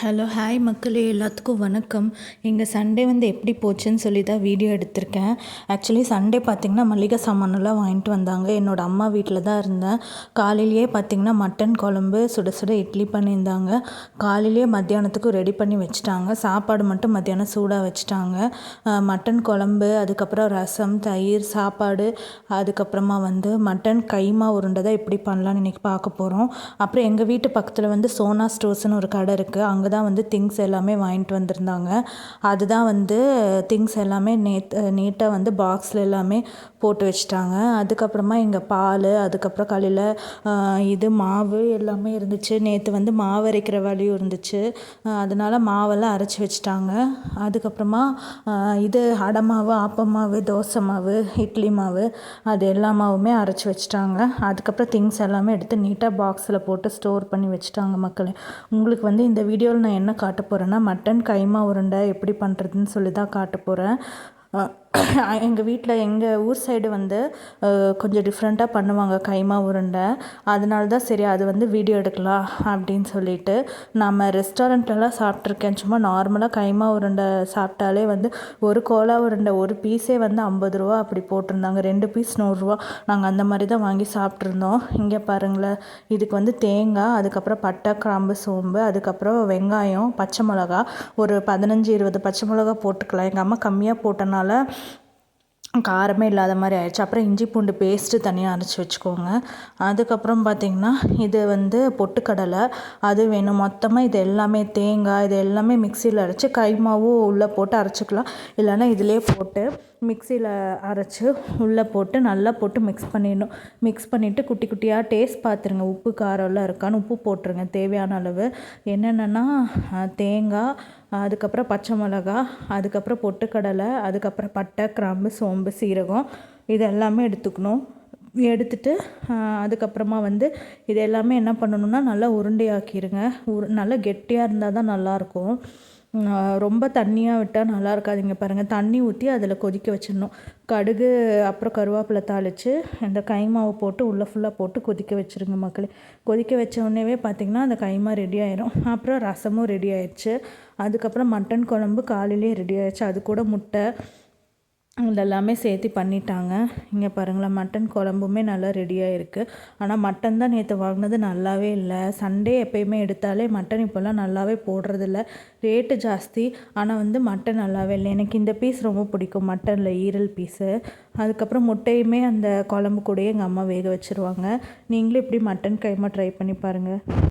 Hello hi மக்களே எல்லாத்துக்கும் வணக்கம். எங்கள் சண்டே வந்து எப்படி போச்சுன்னு சொல்லி தான் வீடியோ எடுத்திருக்கேன். ஆக்சுவலி சண்டே பார்த்திங்கன்னா மளிகை சாமானெல்லாம் வாங்கிட்டு வந்தாங்க. என்னோடய அம்மா வீட்டில் தான் இருந்தேன். காலையிலேயே பார்த்திங்கன்னா மட்டன் குழம்பு சுட சுட இட்லி பண்ணியிருந்தாங்க. காலையிலேயே மத்தியானத்துக்கும் ரெடி பண்ணி வச்சுட்டாங்க. சாப்பாடு மட்டும் மத்தியானம் சூடாக வச்சுட்டாங்க. மட்டன் குழம்பு அதுக்கப்புறம் ரசம் தயிர் சாப்பாடு அதுக்கப்புறமா வந்து மட்டன் கைமா உருண்டை தான் எப்படி பண்ணலான்னு இன்றைக்கி பார்க்க போகிறோம் அப்புறம் எங்கள் வீட்டு பக்கத்தில் வந்து சோனா ஸ்டோர்ஸ்னு ஒரு கடை இருக்குது அங்கே தான் வந்து திங்ஸ் எல்லாமே வாங்கிட்டு வந்திருந்தாங்க. அதுதான் வந்து திங்ஸ் எல்லாமே நேத் நீட்டாக வந்து பாக்ஸில் எல்லாமே போட்டு வச்சுட்டாங்க. அதுக்கப்புறமா இங்கே பால் அதுக்கப்புறம் காலையில் இது மாவு எல்லாமே இருந்துச்சு. நேற்று வந்து மாவு அரைக்கிற வேலையும் இருந்துச்சு. அதனால் மாவெல்லாம் அரைச்சி வச்சுட்டாங்க. அதுக்கப்புறமா இது அடை மாவு தோசை மாவு இட்லி மாவு அது எல்லா மாவுமே அரைச்சி வச்சுட்டாங்க. அதுக்கப்புறம் திங்ஸ் எல்லாமே எடுத்து நீட்டாக பாக்ஸில் போட்டு ஸ்டோர் பண்ணி வச்சுட்டாங்க மக்களே. உங்களுக்கு வந்து இந்த வீடியோவில் வீடியோவில் நான் என்ன காட்ட போகிறேன்னா மட்டன் கைமா உருண்டை எப்படி பண்ணுறதுன்னு சொல்லி தான் காட்ட போகிறேன் எங்கள் வீட்டில் எங்கள் ஊர் சைடு வந்து கொஞ்சம் டிஃப்ரெண்ட்டாக பண்ணுவாங்க. கைமா உருண்டை. அதனால தான் சரி அது வந்து வீடியோ எடுக்கலாம் அப்படின்னு சொல்லிட்டு நம்ம ரெஸ்டாரண்ட்லலாம் சாப்பிட்ருக்கேன் சும்மா நார்மலாக கைமா உருண்டை சாப்பிட்டாலே வந்து ஒரு கோலா உருண்டை ஒரு பீஸே வந்து ஐம்பது ரூபா அப்படி போட்டிருந்தாங்க. ரெண்டு பீஸ் நூறுரூவா நாங்கள் அந்த மாதிரி தான் வாங்கி சாப்பிட்ருந்தோம் இங்கே பாருங்களேன் இதுக்கு வந்து தேங்காய் அதுக்கப்புறம் பட்டை கிராம்பு சோம்பு அதுக்கப்புறம் வெங்காயம் பச்சை மிளகா. ஒரு பதினஞ்சு இருபது பச்சை மிளகா போட்டுக்கலாம். எங்கள் அம்மா கம்மியாக போட்டனால காரமே இல்லாத மாதிரி ஆயிடுச்சு. அப்புறம் இஞ்சி பூண்டு பேஸ்ட்டு தனியாக அரைச்சி வச்சுக்கோங்க. அதுக்கப்புறம் பார்த்திங்கன்னா இது வந்து பொட்டுக்கடலை அது வேணும். மொத்தமாக இது எல்லாமே தேங்காய் இது எல்லாமே மிக்சியில் அரைச்சி கைமாவும் உள்ளே போட்டு அரைச்சிக்கலாம். இல்லைன்னா இதிலே போட்டு மிக்சியில் அரைச்சி உள்ளே போட்டு நல்லா போட்டு மிக்ஸ் பண்ணிடணும். மிக்ஸ் பண்ணிவிட்டு குட்டி குட்டியாக டேஸ்ட் பார்த்துருங்க உப்பு காரம்லாம் இருக்கான்னு உப்பு போட்டுருங்க. தேவையான அளவு. என்னென்னா தேங்காய் அதுக்கப்புறம் பச்சை மிளகா அதுக்கப்புறம் பொட்டுக்கடலை அதுக்கப்புறம் பட்டை கிராம்பு சோம்பு சீரகம் இது எல்லாமே எடுத்துக்கணும். எடுத்துட்டு அதுக்கப்புறமா வந்து இது எல்லாமே என்ன பண்ணணும்னா நல்லா உருண்டையாக்கிடுங்க உரு நல்லா கெட்டியாக இருந்தால் தான் நல்லாயிருக்கும் ரொம்ப தண்ணியாக விட்டால் நல்லா இருக்காதுங்க பாருங்கள் தண்ணி ஊற்றி அதில் கொதிக்க வச்சிடணும். கடுகு அப்புறம் கருவேப்பிலை தாளித்து இந்த கைமாவை போட்டு உள்ளே ஃபுல்லாக போட்டு கொதிக்க வச்சுருங்க மக்களே. கொதிக்க வச்ச உடனேவே பார்த்திங்கன்னா அந்த கைமா ரெடி ஆயிரும். அப்புறம் ரசமும் ரெடி ஆயிடுச்சு அதுக்கப்புறம் மட்டன் குழம்பு காலையிலே ரெடி ஆயிடுச்சு அது கூட முட்டை இதெல்லாமே சேர்த்து பண்ணிட்டாங்க. இங்கே பாருங்களேன் மட்டன் குழம்புமே நல்லா ரெடியாக இருக்குது ஆனால் மட்டன் தான் நேற்று வாங்கினது நல்லாவே இல்லை. சண்டே எப்போயுமே எடுத்தாலே மட்டன் இப்போல்லாம் நல்லாவே போடுறதில்ல. ரேட்டு ஜாஸ்தி. ஆனால் வந்து மட்டன் நல்லாவே இல்லை. எனக்கு இந்த பீஸ் ரொம்ப பிடிக்கும் மட்டனில் ஈரல் பீஸு அதுக்கப்புறம் முட்டையுமே அந்த குழம்பு கூடயே எங்கள் அம்மா வேக வச்சுருவாங்க. நீங்களும் இப்படி மட்டன் கைமா ட்ரை பண்ணி பாருங்கள்